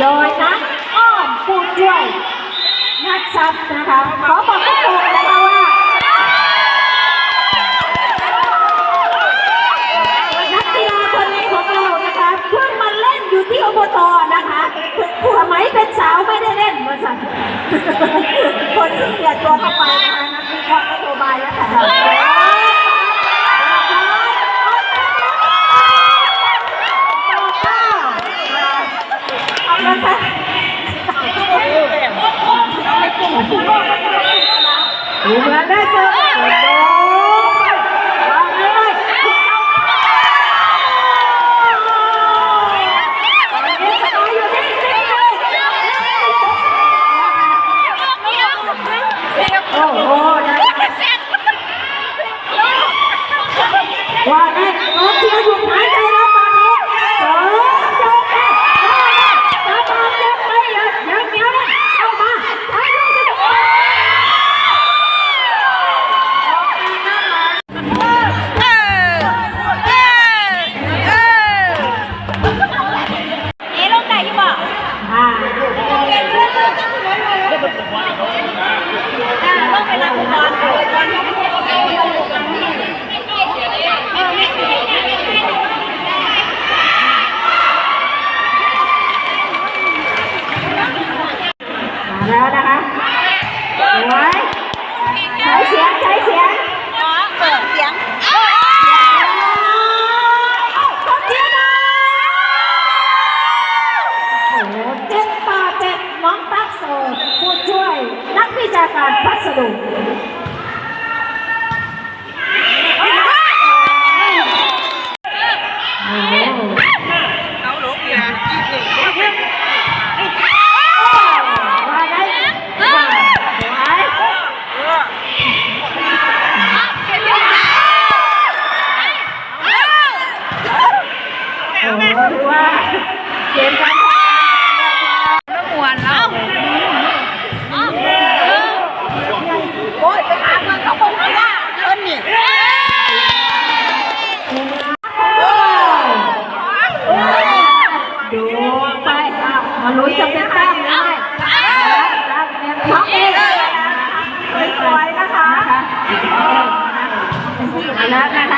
โดยนักอ้อมผู้ช่วยนักชับนะคะ ขอบอกทุกคนนะคะว่านักกีฬาคนนี้ของเรานะคะเพิ่งมาเล่นอยู่ที่อบตนะคะสมัมเป็นสาวไม่ได้เล่นมาสั่คนที่เกลียดตัวเข้าไป ดูเแล้วนะคะสวยใช้เสียงใช้เสียงโอ้โหเจ็ดต่อเจ็ดน้องตั๊กโซผู้ช่วยนักวิชาการพัสดุ ว่าเกมการน้ำมวนแล้วโอ้ยไปหาเงินเขาคงไม่ว่าเงินนี่ดูไปมาลุ้นจะเป็นแต้มได้ท็อปเองสวยนะคะชนะนะคะ